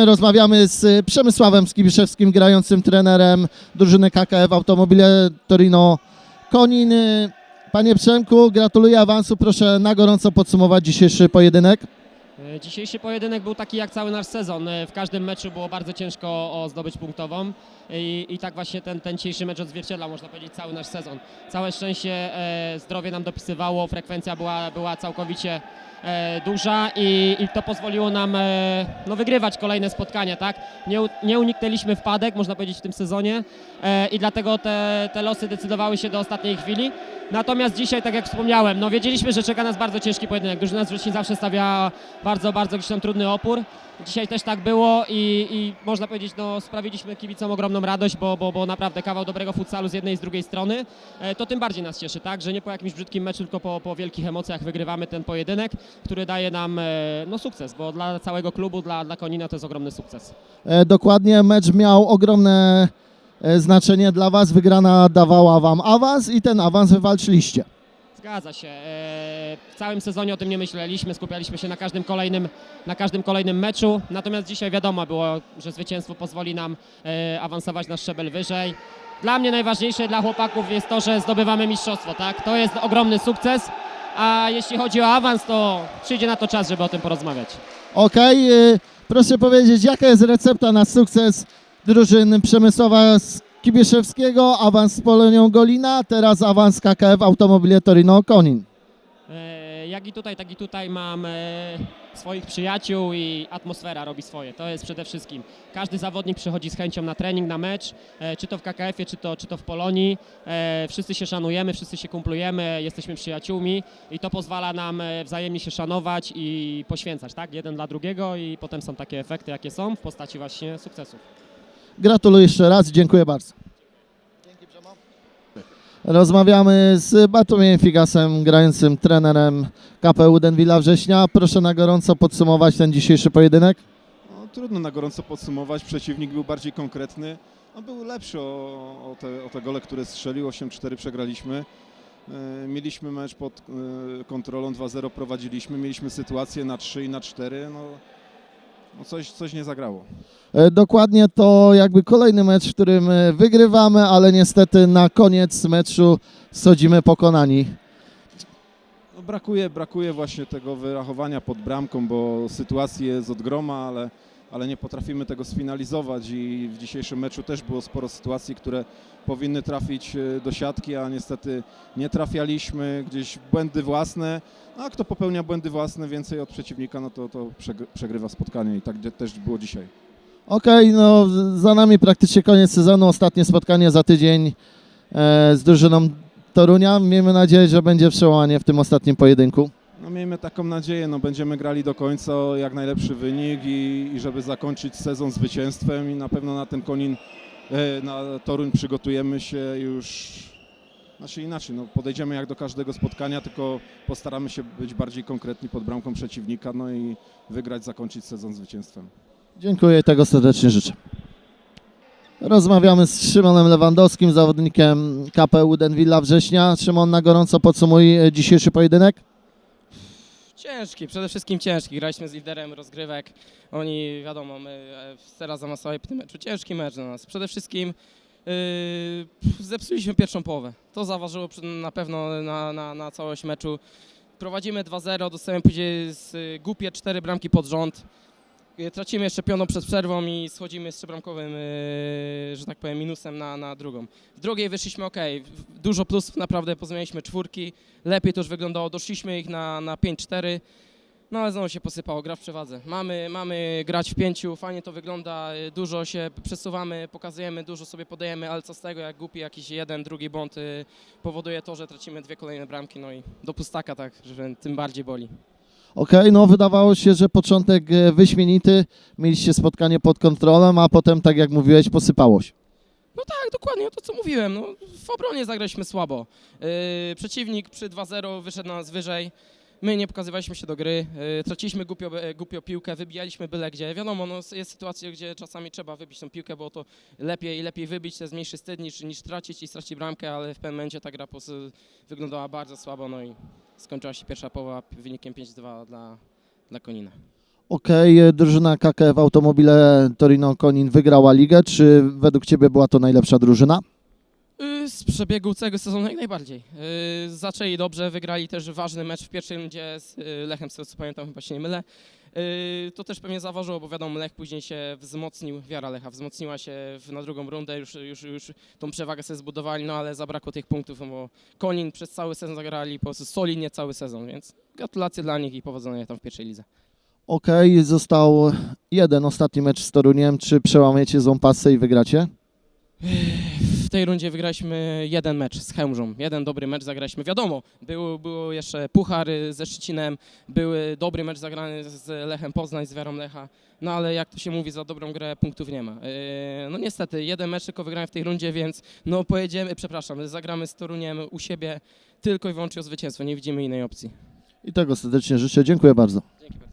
Rozmawiamy z Przemysławem Skibiszewskim, grającym trenerem drużyny KKF Automobile Torino Konin. Panie Przemku, gratuluję awansu. Proszę na gorąco podsumować dzisiejszy pojedynek. E, Dzisiejszy pojedynek był taki jak cały nasz sezon. E, W każdym meczu było bardzo ciężko o zdobyć punktową i, i tak właśnie ten, ten dzisiejszy mecz odzwierciedla, można powiedzieć, cały nasz sezon. Całe szczęście e, zdrowie nam dopisywało, frekwencja była, była całkowicie e, duża i, i to pozwoliło nam e, no, wygrywać kolejne spotkania. Tak? Nie, nie uniknęliśmy wpadek, można powiedzieć, w tym sezonie i dlatego te, te losy decydowały się do ostatniej chwili. Natomiast dzisiaj, tak jak wspomniałem, no wiedzieliśmy, że czeka nas bardzo ciężki pojedynek. Drużyna z Wrześni zawsze stawia bardzo, bardzo gdzieś tam trudny opór. Dzisiaj też tak było i, i można powiedzieć, no sprawiliśmy kibicom ogromną radość, bo, bo, bo naprawdę kawał dobrego futsalu z jednej i z drugiej strony. E, to tym bardziej nas cieszy, tak, że nie po jakimś brzydkim meczu, tylko po, po wielkich emocjach wygrywamy ten pojedynek, który daje nam e, no, sukces, bo dla całego klubu, dla, dla Konina to jest ogromny sukces. E, Dokładnie mecz miał ogromne e, znaczenie dla Was. Wygrana dawała Wam awans i ten awans wywalczyliście. Zgadza się. E, W całym sezonie o tym nie myśleliśmy, skupialiśmy się na każdym kolejnym, na każdym kolejnym meczu. Natomiast dzisiaj wiadomo było, że zwycięstwo pozwoli nam e, awansować na szczebel wyżej. Dla mnie najważniejsze dla chłopaków jest to, że zdobywamy mistrzostwo, tak? To jest ogromny sukces. A jeśli chodzi o awans, to przyjdzie na to czas, żeby o tym porozmawiać. Okej, e, proszę powiedzieć, jaka jest recepta na sukces drużyn Przemysława Skibieszewskiego? Awans z Polonią Golina, teraz awans KKF Automobile Torino Konin. E, Jak i tutaj, tak i tutaj mam e, swoich przyjaciół i atmosfera robi swoje. To jest przede wszystkim. Każdy zawodnik przychodzi z chęcią na trening, na mecz, e, czy to w KKF-ie, czy to, czy to w Polonii. Wszyscy się szanujemy, wszyscy się kumplujemy, jesteśmy przyjaciółmi i to pozwala nam wzajemnie się szanować i poświęcać, tak? Jeden dla drugiego i potem są takie efekty, jakie są w postaci właśnie sukcesów. Gratuluję jeszcze raz, dziękuję bardzo. Rozmawiamy z Bartłomiejem Figasem, grającym trenerem KPU Denwila Września. Proszę na gorąco podsumować ten dzisiejszy pojedynek. No, trudno na gorąco podsumować. Przeciwnik był bardziej konkretny. No, był lepszy o, o, te, o te gole, które strzelił. 8-4 przegraliśmy. E, Mieliśmy mecz pod e, kontrolą 2-0 prowadziliśmy. Mieliśmy sytuację na 3 i na 4. No, no coś, coś nie zagrało. E, Dokładnie to jakby kolejny mecz, w którym e, wygrywamy, ale niestety na koniec meczu schodzimy pokonani. No, brakuje, brakuje właśnie tego wyrachowania pod bramką, bo sytuacji jest od groma, ale, ale nie potrafimy tego sfinalizować i w dzisiejszym meczu też było sporo sytuacji, które powinny trafić e, do siatki, a niestety nie trafialiśmy, gdzieś błędy własne, No, a kto popełnia błędy własne więcej od przeciwnika, no to, to przegr- przegrywa spotkanie i tak też było dzisiaj. Okej, no z- za nami praktycznie koniec sezonu, ostatnie spotkanie za tydzień e, z drużyną Torunia. Miejmy nadzieję, że będzie przełamanie w tym ostatnim pojedynku. Miejmy taką nadzieję, no będziemy grali do końca jak najlepszy wynik i, i żeby zakończyć sezon zwycięstwem i na pewno na ten Konin, e, na Toruń przygotujemy się już, znaczy inaczej, no podejdziemy jak do każdego spotkania, tylko postaramy się być bardziej konkretni pod bramką przeciwnika, no i wygrać, zakończyć sezon zwycięstwem. Dziękuję i tego serdecznie życzę. Rozmawiamy z Szymonem Lewandowskim, zawodnikiem KPU Denwilla Września. Szymon, na gorąco podsumuj dzisiejszy pojedynek. Ciężki, przede wszystkim ciężki. Graliśmy z liderem rozgrywek. Oni, wiadomo, my e, teraz zamasowały w tym meczu. Ciężki mecz dla nas. Przede wszystkim yy, zepsuliśmy pierwszą połowę. To zaważyło na pewno na, na, na całość meczu. Prowadzimy 2-0, dostajemy później z, y, głupie cztery bramki pod rząd. Y, Tracimy jeszcze pioną przed przerwą i schodzimy z trzybramkowym, yy, że tak powiem, minusem na, na drugą. W drugiej wyszliśmy ok, dużo plusów naprawdę, pozmienialiśmy czwórki, lepiej to już wyglądało, doszliśmy ich na, na 5-4, no ale znowu się posypało, gra w przewadze. Mamy, mamy grać w pięciu, fajnie to wygląda, y, dużo się przesuwamy, pokazujemy, dużo sobie podajemy, ale co z tego, jak głupi jakiś jeden, drugi błąd y, powoduje to, że tracimy dwie kolejne bramki, no i do pustaka tak, że tym bardziej boli. Okej, no wydawało się, że początek e, wyśmienity, mieliście spotkanie pod kontrolą, a potem, tak jak mówiłeś, posypało się. No tak, dokładnie, to co mówiłem. No, w obronie zagraliśmy słabo. Yy, przeciwnik przy 2-0 wyszedł na nas wyżej. My nie pokazywaliśmy się do gry, yy, traciliśmy głupio, e, głupio piłkę, wybijaliśmy byle gdzie. Wiadomo, no, jest sytuacje, gdzie czasami trzeba wybić tą piłkę, bo to lepiej lepiej wybić, to jest mniejszy wstyd niż, niż tracić i stracić bramkę, ale w pewnym momencie ta gra wyglądała bardzo słabo, no i skończyła się pierwsza połowa wynikiem 5-2 dla, dla Konina. Okej, e, drużyna KKF Automobile Torino Konin wygrała ligę. Czy według Ciebie była to najlepsza drużyna? Y, Z przebiegu całego sezonu jak najbardziej. Y, Zaczęli dobrze, wygrali też ważny mecz w pierwszej rundzie z y, Lechem, z tego co pamiętam, chyba się nie mylę. Y, To też pewnie zaważyło, bo wiadomo, Lech później się wzmocnił, wiara Lecha wzmocniła się w, na drugą rundę, już, już, już tą przewagę sobie zbudowali, no ale zabrakło tych punktów, no bo Konin przez cały sezon zagrali po prostu solidnie cały sezon, więc gratulacje dla nich i powodzenia tam w pierwszej lidze. Okej, został jeden ostatni mecz z Toruniem. Czy przełamiecie złą pasę i wygracie? W tej rundzie wygraliśmy jeden mecz z Chełmżą. Jeden dobry mecz zagraliśmy. Wiadomo, był, było jeszcze Puchar ze Szczecinem, był dobry mecz zagrany z Lechem Poznań, z Wiarą Lecha. No ale jak to się mówi, za dobrą grę punktów nie ma. Yy, No niestety, jeden mecz tylko wygrałem w tej rundzie, więc no pojedziemy, przepraszam, zagramy z Toruniem u siebie tylko i wyłącznie o zwycięstwo. Nie widzimy innej opcji. I tego serdecznie życzę. Dziękuję bardzo. Dzięki bardzo.